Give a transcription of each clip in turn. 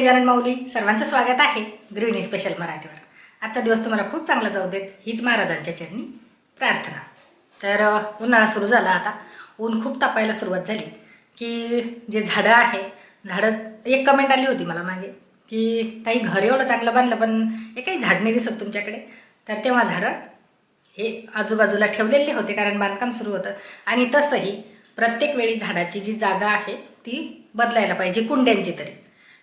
गजानन माऊली? सर्वांचं स्वागत आहे गृहिणी स्पेशल मराठीवर. आजचा दिवस तुम्हाला खूप चांगला जाऊ देत. हीच महाराजांच्या चरणी प्रार्थना. तर उन्हाळा सुरू झाला आता. ऊन खूप तापायला सुरुवात झाली. की जे झाडं आहे झाडं एक कमेंट आली होती मला मागे की ताई घर एवढं चांगलं बांधलं पण हे काही झाड नाही दिसत तुमच्याकडे. तर तेव्हा झाडं हे आजूबाजूला ठेवलेले होते कारण बांधकाम सुरू होतं. आणि तसंही प्रत्येक वेळी झाडाची जी जागा आहे ती बदलायला पाहिजे कुंड्यांची तरी.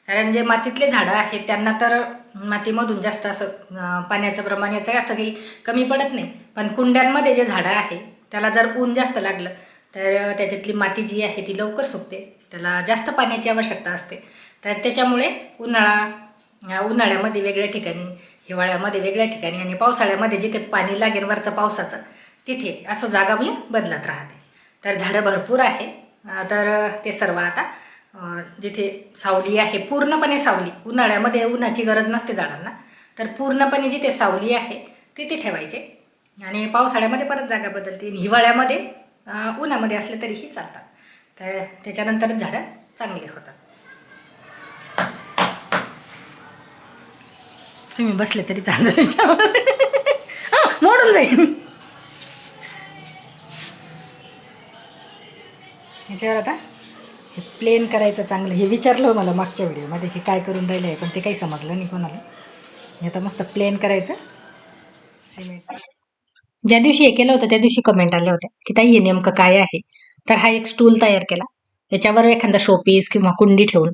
कारण जे मातीतले झाडं आहेत त्यांना तर मातीमधून जास्त असं पाण्याचं प्रमाण याचं असं काही कमी पडत नाही. पण कुंड्यांमध्ये जे झाडं आहे त्याला जर ऊन जास्त लागलं तर त्याच्यातली माती जी आहे ती लवकर सुकते. त्याला जास्त पाण्याची आवश्यकता असते. तर त्याच्यामुळे उन्हाळा उन्हाळ्यामध्ये वेगळ्या ठिकाणी हिवाळ्यामध्ये वेगळ्या ठिकाणी आणि पावसाळ्यामध्ये जिथे पाणी लागेल वरचं पावसाचं तिथे असं जागा मी बदलत राहते. तर झाडं भरपूर आहे. तर ते सर्व आता जिथे सावली आहे पूर्णपणे सावली. उन्हाळ्यामध्ये उन्हाची गरज नसते झाडांना. तर पूर्णपणे जिथे सावली आहे तिथे ठेवायचे. आणि पावसाळ्यामध्ये परत जागा बदलते. हिवाळ्यामध्ये उन्हामध्ये असले तरीही चालतात. तर त्याच्यानंतर झाडं चांगली होतात. तुम्ही बसले तरी चालतं त्याच्यावर मोडून जाईल ह्याच्यावर आता हे प्लेन करायचं चांगलं. हे विचारलं मला मागच्या व्हिडिओमध्ये हे काय करून राहिलं आहे पण ते काही समजलं नाही कोणाला. हे आता मस्त प्लेन करायचं. सिमेंट ज्या दिवशी हे केलं होतं त्या दिवशी कमेंट आल्या होत्या की ताई हे नेमकं काय आहे? तर हा एक स्टूल तयार केला. त्याच्यावर एखादा शोपीस किंवा कुंडी ठेवून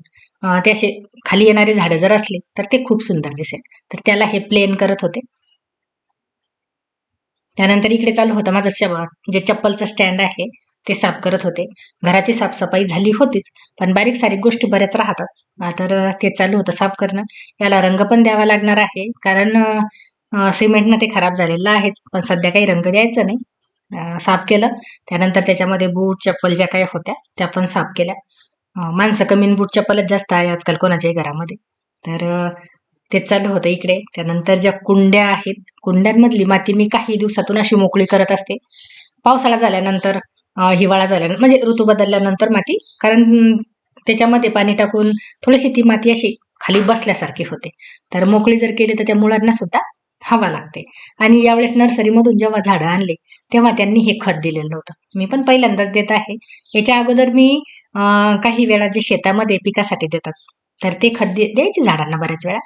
ते असे खाली येणारे झाडं जर असले तर ते खूप सुंदर दिसेल. तर त्याला हे प्लेन करत होते. त्यानंतर इकडे चालू होतं माझं शब जे चप्पलचं स्टँड आहे ते साफ करत होते. घराची साफसफाई झाली होतीच पण बारीक सारीक गोष्टी बऱ्याच राहतात. तर ते चालू होतं साफ करणं. याला रंग पण द्यावा लागणार आहे कारण सिमेंटनं ते खराब झालेलं आहेच पण सध्या काही रंग द्यायचं नाही. साफ केलं. त्यानंतर त्याच्यामध्ये बूट चप्पल ज्या काही होत्या त्या पण साफ केल्या. माणसं कमी बूट चप्पलच जास्त आहे आजकाल कोणाच्याही घरामध्ये. तर ते चालू होतं इकडे. त्यानंतर ज्या कुंड्या आहेत कुंड्यांमधली माती मी काही दिवसातून अशी मोकळी करत असते. पावसाळा झाल्यानंतर हिवाळा झाल्यानंतर म्हणजे ऋतू बदलल्यानंतर माती कारण त्याच्यामध्ये पाणी टाकून थोडीशी ती माती अशी खाली बसल्यासारखी होते. तर मोकळी जर केली तर त्या मुळांना सुद्धा हवा लागते. आणि यावेळेस नर्सरीमधून जेव्हा झाडं आणले तेव्हा त्यांनी हे खत दिलेलं होतं मी पण पहिल्यांदाच देत आहे. याच्या अगोदर मी काही वेळा जे शेतामध्ये पिकासाठी देतात तर ते खत दे द्यायचे झाडांना बऱ्याच वेळा.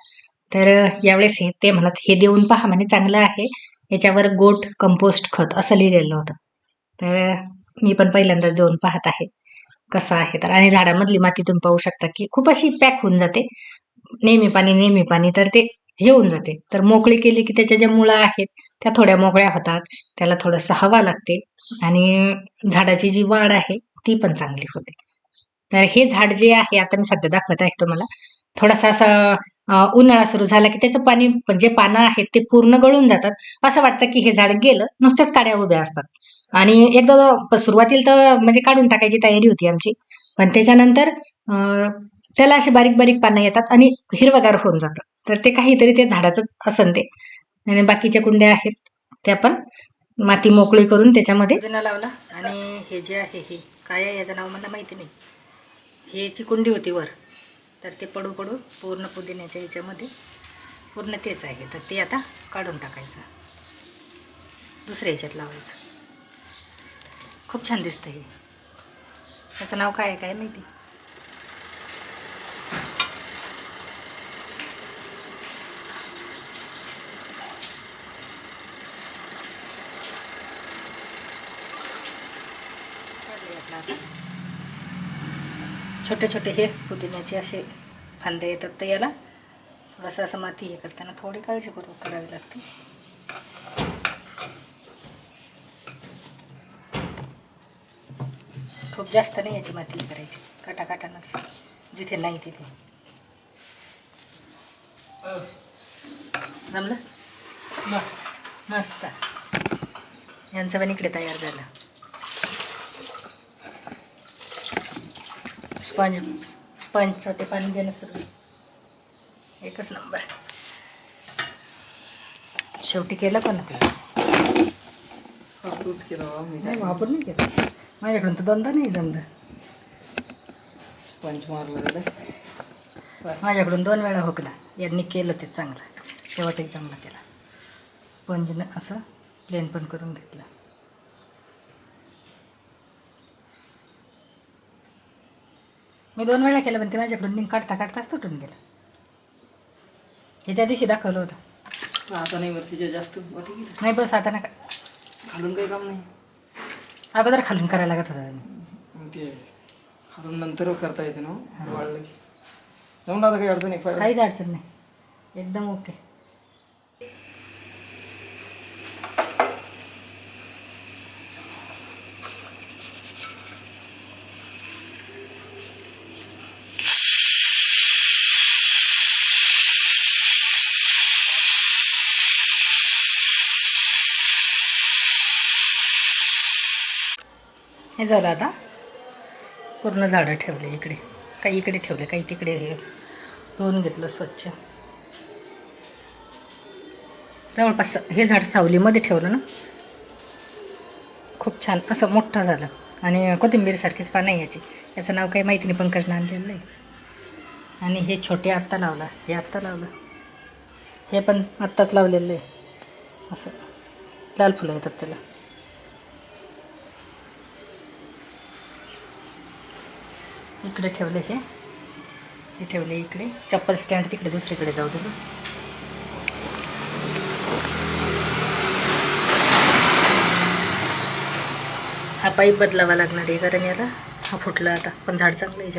तर यावेळेस हे ते म्हणत हे देऊन पहा म्हणे चांगलं आहे. याच्यावर गोट कंपोस्ट खत असं लिहिलेलं होतं. तर मी पण पहिल्यांदाच देऊन पाहत आहे. कसं आहे तर. आणि झाडामधली माती तुम्ही पाहू शकता की खूप अशी पॅक होऊन जाते. नेहमी पाणी नेहमी पाणी तर ते हे होऊन जाते. तर मोकळी केली की त्याच्या ज्या मुळा आहेत त्या थोड्या मोकळ्या होतात. त्याला थोडंसं हवा लागते. आणि झाडाची जी वाढ आहे ती पण चांगली होते. तर हे झाड जे आहे आता मी सध्या दाखवत आहे तुम्हाला. थोडासा असा उन्हाळा सुरू झाला की त्याचं पाणी जे पानं आहेत ते पूर्ण गळून जातात. असं वाटतं की हे झाड गेलं नुसत्याच काड्या उभ्या असतात. आणि एकदा सुरुवातीला तर म्हणजे काढून टाकायची तयारी होती आमची. पण त्याच्यानंतर त्याला असे बारीक बारीक पानं येतात आणि हिरवगार होऊन जातं. तर ते काहीतरी ते झाडाचंच असन ते. आणि बाकीच्या कुंड्या आहेत त्या पण माती मोकळी करून त्याच्यामध्ये लावला. आणि हे जे आहे हे काय याचं नाव मला माहिती नाही. हे कुंडी होती वर. तर ते पडू पडू पूर्ण पुदिन्याच्या याच्यामध्ये पूर्ण तेच आहे. तर ते आता काढून टाकायचं. दुसऱ्या ह्याच्यात लावायचं. खूप छान दिसतं हे त्याचं नाव काय आहे काय माहिती काढले आपलं आता. छोटे छोटे हे पुदिन्याचे असे फांदे येतात तर याला थोडंसं असं माती हे करताना थोडी काळजीपूर्वक करावी लागते. खूप जास्त नाही याची माती करायची. काटा काटानच जिथे नाही तिथे. जमलं? मस्त. यांचं पण इकडे तयार झालं. स्पंज स्पंजचं ते पाणी देणं सुरू. एकच नंबर. शेवटी केलं पण? ते नाही वापर नाही केलं. माझ्याकडून तर दोनदा नाही जमलं. स्पंज मारलं माझ्याकडून दोन वेळा हुकला. यांनी केलं ते चांगलं. शेवटही चांगला केला. स्पंजनं असं प्लेन पण करून घेतलं. मी दोन वेळा केलं पण ते माझ्याकडून निम काढता काढताच तुटून गेलं. हे त्या दिवशी दाखवलं होतं. आता नाही वरतीच्या जास्त वाटी गेली. नाही बस आता नका. खालून काही काम नाही. अगोदर खालून करायला लागत होता ते खालून नंतर करता येते ना? वाढलं की. जाऊन आता काही अडचण नाही फायदा काहीच अडचण नाही. एकदम ओके. हे झालं आता. पूर्ण झाडं ठेवले इकडे. काही इकडे ठेवले काही तिकडे हे धुवून घेतलं स्वच्छ. जवळपास हे झाड सावलीमध्ये ठेवलं ना. खूप छान असं मोठं झालं. आणि कोथिंबीरसारखीच पानं आहे याची. याचं नाव काही माहिती नाही पंकजनं आणलेलं आहे आणि हे छोटे आत्ता लावला हे आत्ता लावलं. हे पण आत्ताच लावलेलं आहे. असं लाल फुलं येतात त्याला. इकडे ठेवले हे हे ठेवले इकडे. चप्पल स्टँड तिकडे दुसरीकडे जाऊ दिलं हा पाईप बदलावा लागणार आहे कारण याला. हा फुटला आता. पण झाड चांगलं आहे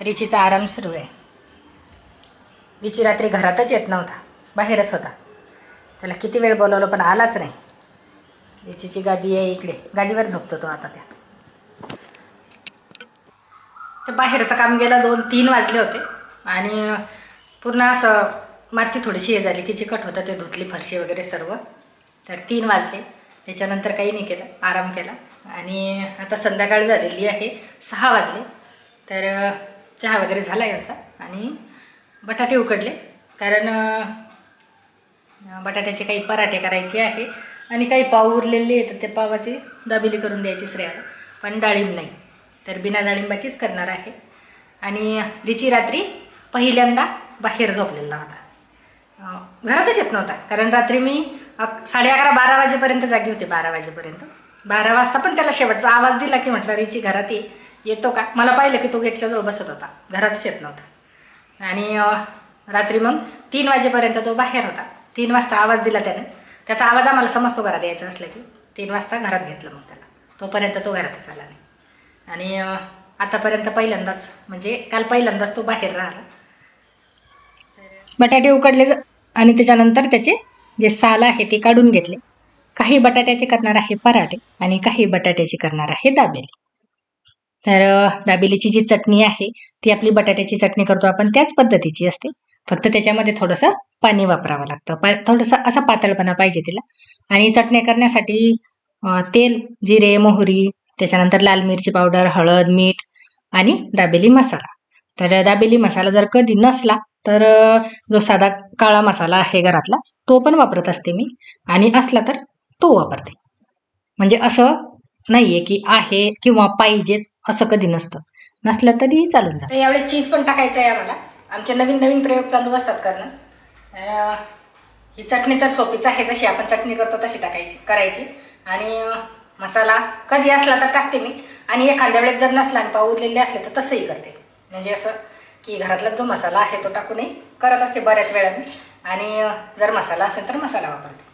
रिचीचा आराम सुरू आहे. रिची रात्री घरातच येत नव्हता. बाहेरच होता. त्याला किती वेळ बोलवलं पण आलाच नाही. याचीची गादी आहे इकडे. गादीवर झोपतो तो आता त्या. तर बाहेरचं काम गेलं दोन तीन वाजले होते. आणि पूर्ण असं माती थोडीशी हे झाली की चिकट होतं ते धुतली फरशी वगैरे सर्व. तर तीन वाजले. त्याच्यानंतर काही नाही केलं आराम केला. आणि आता संध्याकाळ झालेली आहे सहा वाजले. तर चहा वगैरे झाला यांचा. आणि बटाटे उकडले. कारण बटाट्याचे काही पराठे करायचे आहे. आणि काही पाव उरलेले आहेत ते पावाची दाबिली करून द्यायची श्रेयाला. पण डाळिंब नाही. तर बिना डाळिंबाचीच करणार आहे. आणि रिची रात्री पहिल्यांदा बाहेर झोपलेला होता. घरातच येत नव्हता. कारण रात्री मी अक- साडे अकरा बारा वाजेपर्यंत जागी होते बारा वाजेपर्यंत. बारा वाजता पण त्याला शेवटचा आवाज दिला की म्हटलं रिची घरात ये. येतो का? मला पाहिलं की तो गेटच्या जवळ बसत होता. घरातच येत नव्हता. आणि रात्री मग तीन वाजेपर्यंत तो बाहेर होता. तीन वाजता आवाज दिला त्याने. त्याचा आवाज आम्हाला समजतो घरात यायचा असला की. तीन वाजता घरात घेतलं मग त्याला. तोपर्यंत तो घरातच आला नाही. आणि आतापर्यंत पहिल्यांदाच म्हणजे काल पहिल्यांदाच तो बाहेर राहिला. बटाटे उकडले आणि त्याच्यानंतर त्याचे जे साल आहे ते काढून घेतले. काही बटाट्याचे करणार आहे पराठे आणि काही बटाट्याचे करणार आहे दाबेली. तर दाबेलीची जी चटणी आहे ती आपली बटाट्याची चटणी करतो आपण त्याच पद्धतीची असते. फक्त त्याच्यामध्ये थोडंसं पाणी वापरावं लागतं. पा थोडंसं असा पातळपणा पाहिजे तिला. आणि चटणी करण्यासाठी तेल जिरे मोहरी त्याच्यानंतर लाल मिरची पावडर हळद मीठ आणि दाबेली मसाला. तर दाबेली मसाला जर कधी नसला तर जो साधा काळा मसाला आहे घरातला तो पण वापरत असते मी. आणि असला तर तो वापरते. म्हणजे असं नाहीये की आहे किंवा पाहिजेच असं कधी नसतं. नसलं तरी चालून जातं. यावेळी चीज पण टाकायचं आहे आम्हाला. आमचे नवीन नवीन प्रयोग चालू असतात करणं. ही चटणी तर सोपीच आहे. जशी आपण चटणी करतो तशी टाकायची करायची. आणि मसाला कधी असला तर टाकते मी. आणि एखाद्या वेळेस जर नसला आणि पाव उरलेले असले तर तसंही करते. म्हणजे असं की घरातला जो मसाला आहे तो टाकूनही करत असते बऱ्याच वेळा मी आणि जर मसाला असेल तर मसाला वापरते.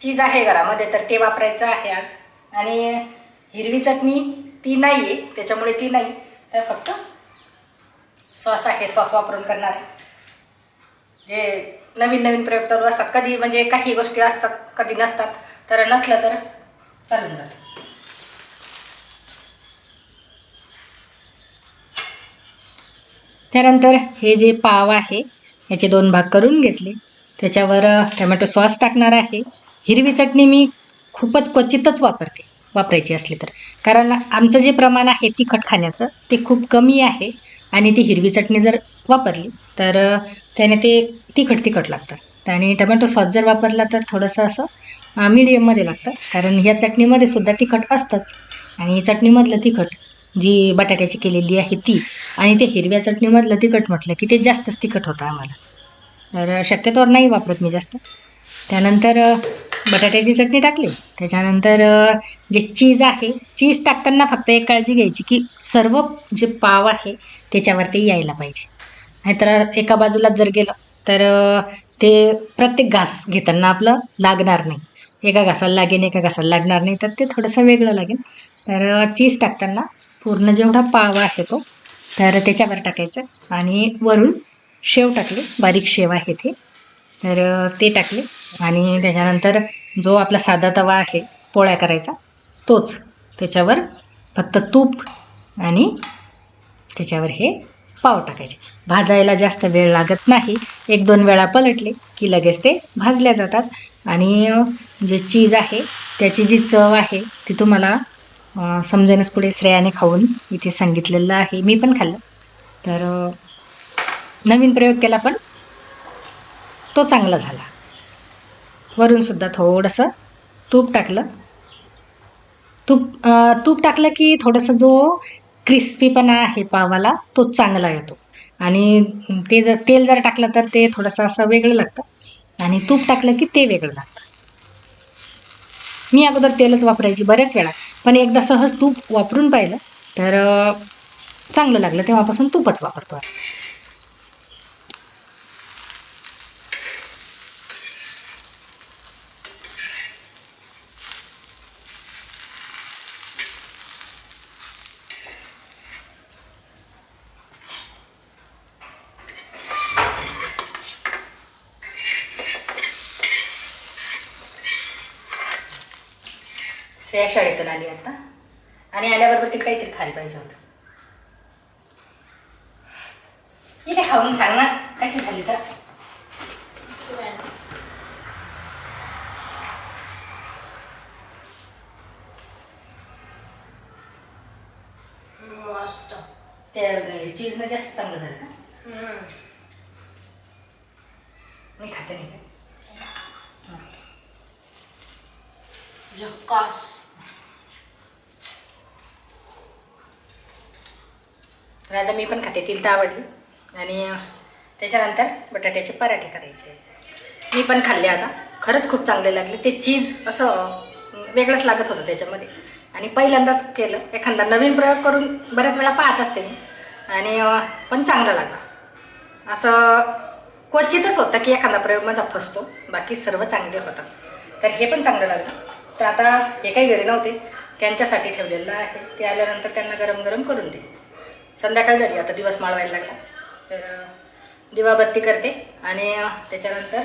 चीज आहे घरामध्ये तर ते वापरायचं आहे आज. आणि हिरवी चटणी ती नाही आहे त्याच्यामुळे ती नाही. तर फक्त सॉस आहे सॉस वापरून करणार आहे. जे नवीन नवीन प्रयोग चालू असतात. कधी म्हणजे काही गोष्टी असतात कधी नसतात. तर नसलं तर चालून जातं. त्यानंतर हे जे पाव आहे याचे दोन भाग करून घेतले. त्याच्यावर टमॅटो टोमॅटो सॉस टाकणार आहे. हिरवी चटणी मी खूपच क्वचितच वापरते वापरायची असली तर. कारण आमचं जे प्रमाण आहे तिखट खाण्याचं ते खूप कमी आहे. आणि ती हिरवी चटणी जर वापरली तर त्याने ते तिखट तिखट लागतं. आणि टोमॅटो सॉस जर वापरला तर थोडंसं असं मीडियममध्ये लागतं. कारण ह्या चटणीमध्ये सुद्धा तिखट असतंच. आणि चटणीमधलं तिखट जी बटाट्याची केलेली आहे ती आणि ते हिरव्या चटणीमधलं तिखट म्हटलं की ते जास्तच तिखट होतं आम्हाला. तर शक्यतोवर नाही वापरत मी जास्त. त्यानंतर बटाट्याची चटणी टाकली. त्याच्यानंतर जे चीज आहे चीज टाकताना फक्त एक काळजी घ्यायची की सर्व जे पाव आहे त्याच्यावरती यायला पाहिजे. नाहीतर एका बाजूला जर गेलं तर ते प्रत्येक घास घेताना आपलं लागणार नाही. एका घासाला लागेल एका घासाला लागणार नाही तर ते थोडंसं वेगळं लागेल. तर चीज टाकताना पूर्ण जेवढा पाव आहे तो तर त्याच्यावर टाकायचं आणि वरून शेव टाकले बारीक शेव आहे ते. तर ते टाकले आणि त्याच्यानंतर जो आपला साधा तवा आहे पोळ्या करायचा तोच त्याच्यावर फक्त तूप आणि त्याच्यावर हे पाव टाकायचे. भाजायला जास्त वेळ लागत नाही. एक दोन वेळा पलटले की लगेच ते भाजल्या जातात. आणि जे चीज आहे त्याची जी चव आहे ती तुम्हाला समजेनच पुढे श्रेयाने खाऊन इथे सांगितलेलं आहे. मी पण खाल्लं. तर नवीन प्रयोग केला पण तो चांगला झाला. वरूनसुद्धा थोडंसं तूप टाकलं. तूप तूप टाकलं की थोडंसं जो क्रिस्पीपणा आहे पावाला तो चांगला येतो. आणि ते जर तेल जर टाकलं तर ते थोडंसं असं वेगळं लागतं. आणि तूप टाकलं की ते वेगळं लागतं. मी अगोदर तेलच वापरायची बऱ्याच वेळा पण एकदा सहज तूप वापरून पाहिलं तर चांगलं लागलं. तेव्हापासून तूपच वापरतो श्रेया शाळेतून आली आता. आणि आल्याबरोबर तिला काहीतरी खायला पाहिजे होतं. इथे खाऊन सांग ना कशी झाली तर? मस्त. त्या चीजनं जास्त चांगलं झालं का मी खाते नाही का? झक्कास तर आता मी पण खाते तिला तर आवडली. आणि त्याच्यानंतर बटाट्याचे पराठे करायचे. मी पण खाल्ले आता. खरंच खूप चांगले लागले. ते चीज असं वेगळंच लागत होतं त्याच्यामध्ये. आणि पहिल्यांदाच केलं. एखादा नवीन प्रयोग करून बऱ्याच वेळा पाहत असते मी. आणि पण चांगला लागला. असं क्वचितच होतं की एखादा प्रयोग माझा फसतो. बाकी सर्व चांगले होतात. तर हे पण चांगलं लागलं. तर आता हे काही घरी नव्हते. त्यांच्यासाठी ठेवलेलं आहे. ते आल्यानंतर त्यांना गरम गरम करून दे. संध्याकाळ झाली आता दिवस माळवायला लागला. तर दिवाबत्ती करते आणि त्याच्यानंतर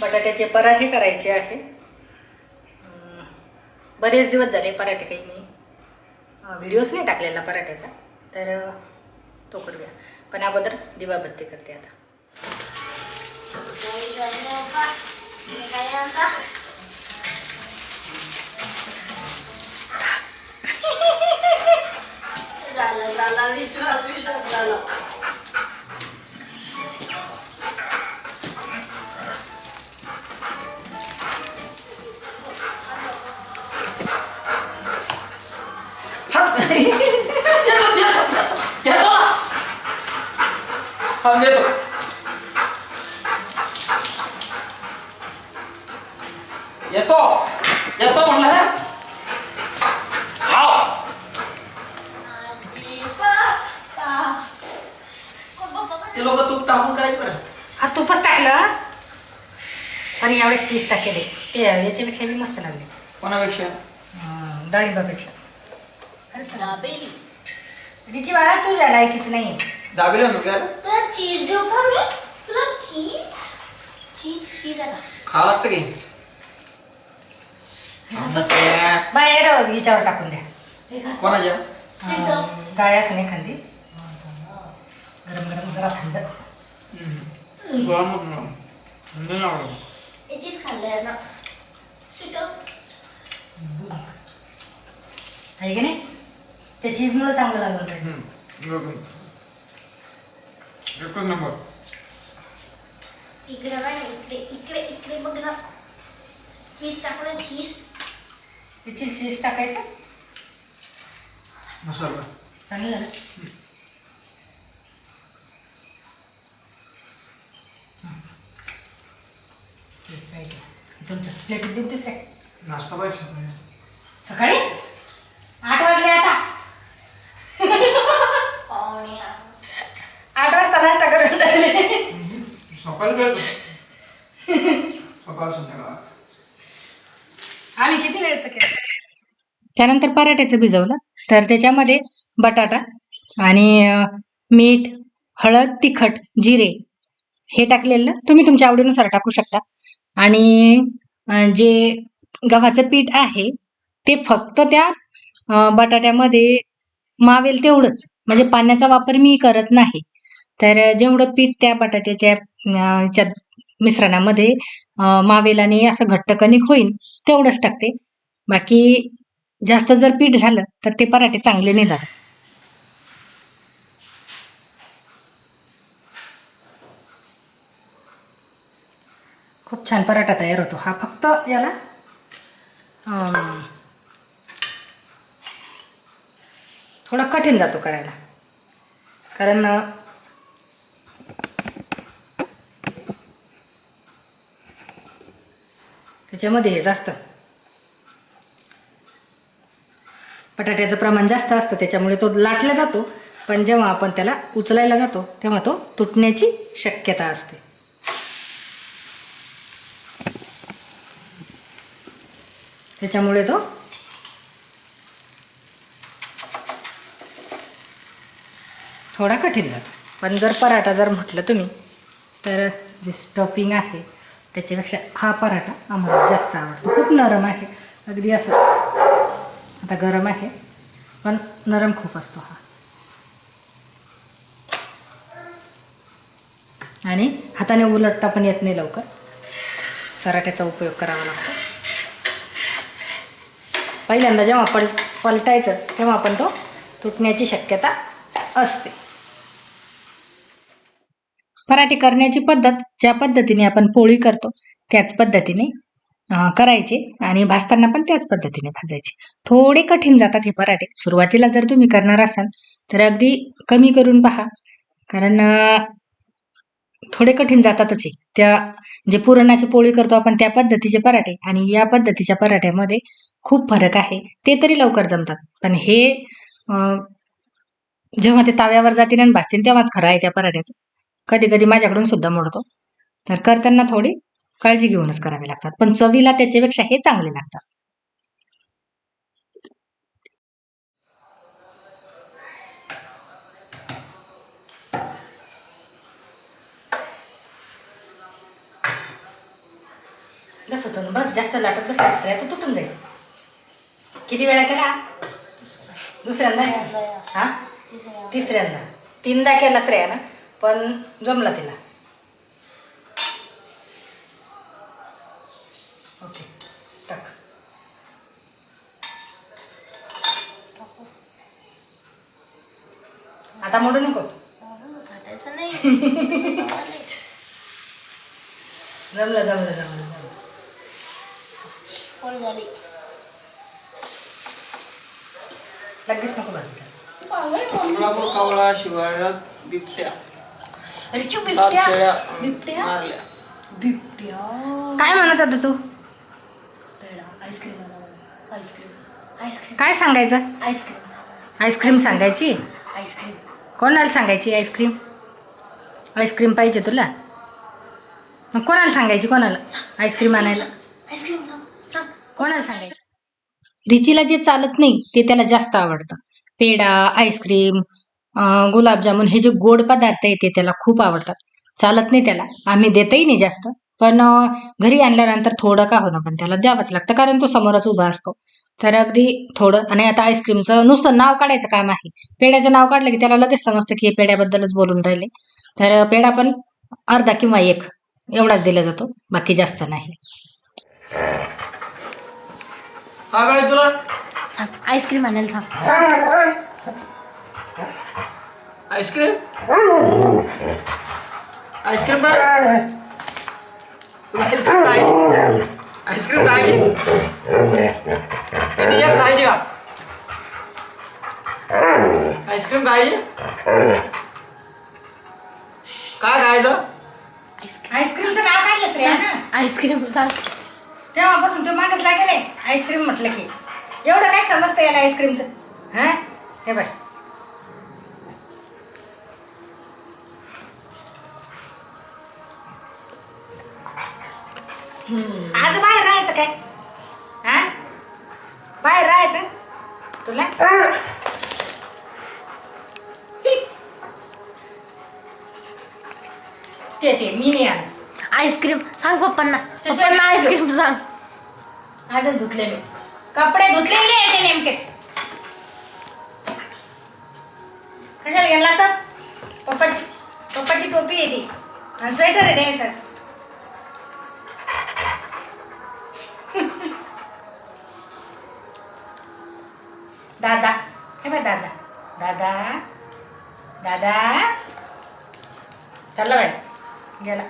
बटाट्याचे पराठे करायचे आहे. बरेच दिवस झाले पराठे काही मी व्हिडिओच नाही टाकलेला पराठ्याचा. तर तो करूया. पण अगोदर दिवाबत्ती करते आता. झालं झाला विश्वास विश्वास झाला येतो हा येतो येतो येतो म्हणलं ना हाव ते लोक तूप टाकून करायचं बरं. हा तूपच टाकलं? आणि एवढे चीज टाकेले ते. याच्यापेक्षा बी मस्त लागले. कोणापेक्षा? अं, डाळिंबापेक्षा. खरंच. दाबेली रिची बाळा तुझ्या लायकीच नाही दाबेली म्हणतो काय तुला चीज देऊ का मी? तुला चीज चीज चीज ना खा लागतं की. बाहेर हिच्यावर टाकून द्या. कोणाच्या. अं, गाय असं नाही खांदी गरम गरम जरा थंड. गोळा मग ना. थंड नाही आवडत. हे चीज खाल्लंय ना. down. आहे की नाही? त्या चीजमुळे चांगलं लागलं पाहिजे. हम्म. बरोबर. एकच नंबर. इकडे बघ ना, इकडे इकडे इकडे बघ ना. चीज टाकलं चीज चीज चीज टाकायचं? मसाला. चांगलं झालं तेच पाहिजे तुमच्या प्लेटीत देऊ दुसऱ्या नाश्ता पाहिजे. सकाळी? आठ वाजले आता. आठ वाजता नाश्ता करून सकाळी सकाळ संध्याकाळ. आम्ही किती वेळचं केलं? त्यानंतर पराठ्याचं भिजवलं. तर त्याच्यामध्ये बटाटा आणि मीठ हळद तिखट जिरे हे टाकलेलं. तुम्ही तुमच्या आवडीनुसार टाकू शकता. आणि जे गव्हाचं पीठ आहे ते फक्त त्या बटाट्यामध्ये मावेल तेवढंच. म्हणजे पाण्याचा वापर मी करत नाही. तर जेवढं पीठ त्या बटाट्याच्या अं, मिश्रणामध्ये मावेल आणि असं घट्ट कणिक होईल तेवढंच टाकते. बाकी जास्त जर पीठ झालं तर ते पराठे चांगले नाही खूप छान पराठा तयार होतो. हा फक्त याला? थोडा कठीण जातो करायला. कारण त्याच्यामध्ये हे जास्त. बटाट्याचं प्रमाण जास्त असतं त्याच्यामुळे तो लाटला जातो. पण जेव्हा आपण त्याला उचलायला जातो तेव्हा तो तुटण्याची शक्यता असते. त्याच्यामुळे तो थोडा कठीण जातो. पण जर पराठा जर म्हटलं तुम्ही तर जे स्टफिंग आहे त्याच्यापेक्षा हा पराठा आम्हाला जास्त आवडतो. खूप नरम आहे. अगदी असं आता गरम आहे पण नरम खूप असतो हा. आणि हाताने उलटता पण येत नाही लवकर. सराट्याचा उपयोग करावा लागतो. पहिल्यांदा जेव्हा पल पलटायचं तेव्हा आपण तो तुटण्याची शक्यता असते. पराठे करण्याची पद्धत ज्या पद्धतीने आपण पोळी करतो त्याच पद्धतीने करायचे आणि भाजताना पण त्याच पद्धतीने भाजायचे. थोडे कठीण जातात हे पराठे. सुरुवातीला जर तुम्ही करणार असाल तर अगदी कमी करून पहा. कारण थोडे कठीण जातातच आहे त्या जे पुरणाची पोळी करतो आपण त्या पद्धतीचे पराठे आणि या पद्धतीच्या पराठ्यामध्ये खूप फरक आहे. ते तरी लवकर जमतात. पण हे जेव्हा ते ताव्यावर जातील आणि भाजतील तेव्हाच खरं आहे त्या पराठ्याचं. कधी कधी माझ्याकडून सुद्धा मोडतो. तर करताना थोडी काळजी घेऊनच करावी लागतात. पण चवीला त्याच्यापेक्षा हे चांगले लागतात. ना बस जास्त लाटत बस सगळ्या तर तुटून जाईल. किती वेळा केला? दुसऱ्यांदा? हा? तिसऱ्यांदा. तीनदा केला श्रेयानं पण जमला तिला. ओके टाक. आता मोडू नको. सवाल नाही. जमलं जमलं जमलं जमलं पोळ झाली लगेच नको भाजी पाहुणे कोल्हापूर कावळा शिवाळ्यात बिबट्या. अरे चुप सात बिबट्या शेळ्या बिबट्या? मारल्या. बिबट्या? काय म्हणत होता तू? Peda ice cream ice cream ice cream काय सांगायचं? आईस्क्रीम आईस्क्रीम सांगायची? आईस्क्रीम कोणाला सांगायची आईस्क्रीम आईस्क्रीम पाहिजे तुला? मग कोणाला सांगायची कोणाला? आईस्क्रीम आणायला? आईस्क्रीम कोणाला सांगायचं? रिचीला जे चालत नाही ते त्याला जास्त आवडतं. पेढा आईस्क्रीम गुलाबजामुन हे जे गोड पदार्थ आहे ते त्याला खूप आवडतात. चालत नाही त्याला. आम्ही देतही नाही जास्त. पण घरी आणल्यानंतर थोडं का होणं पण त्याला द्यावंच लागतं कारण तो समोरच उभा असतो. तर अगदी थोडं आणि आता आईस्क्रीमचं नुसतं नाव काढायचं काम आहे. पेढ्याचं नाव काढलं की त्याला लगेच समजतं की हे पेड्याबद्दलच बोलून राहिले. तर पेढा पण अर्धा किंवा एक एवढाच दिला जातो. बाकी जास्त नाही. हा काय तुला? सांग आईस्क्रीम आणायला सांग आईस्क्रीम? आईस्क्रीम बघ. तुला आईस्क्रीम आईस्क्रीम खायची एक खायची का? आईस्क्रीम खायची? काय खायचं? आईस्क्रीमचं नाव काढलंस रे ना? आईस्क्रीम सांग. तेव्हापासून तो मागच लागेल आईस्क्रीम म्हटलं की. एवढं काय समजतं याला आईस्क्रीमचं हा? हे बाय आज बाहेर राहायचं काय? हा? बाहेर राहायचं? तुला? ते ते मी नाही आलं आईस्क्रीम सांग पप्पांना. ते पप्पांना आईस्क्रीम सांग. आजच धुतले मी. कपडे धुतलेले आहे ते नेमकेच. कशाला गेला तर पप्पाची पप्पाची टोपी आहे ती. आणि स्वेटर आहे ते सर दादा. हे बघ दादा. दादा. दादा. चालला बाय गेला.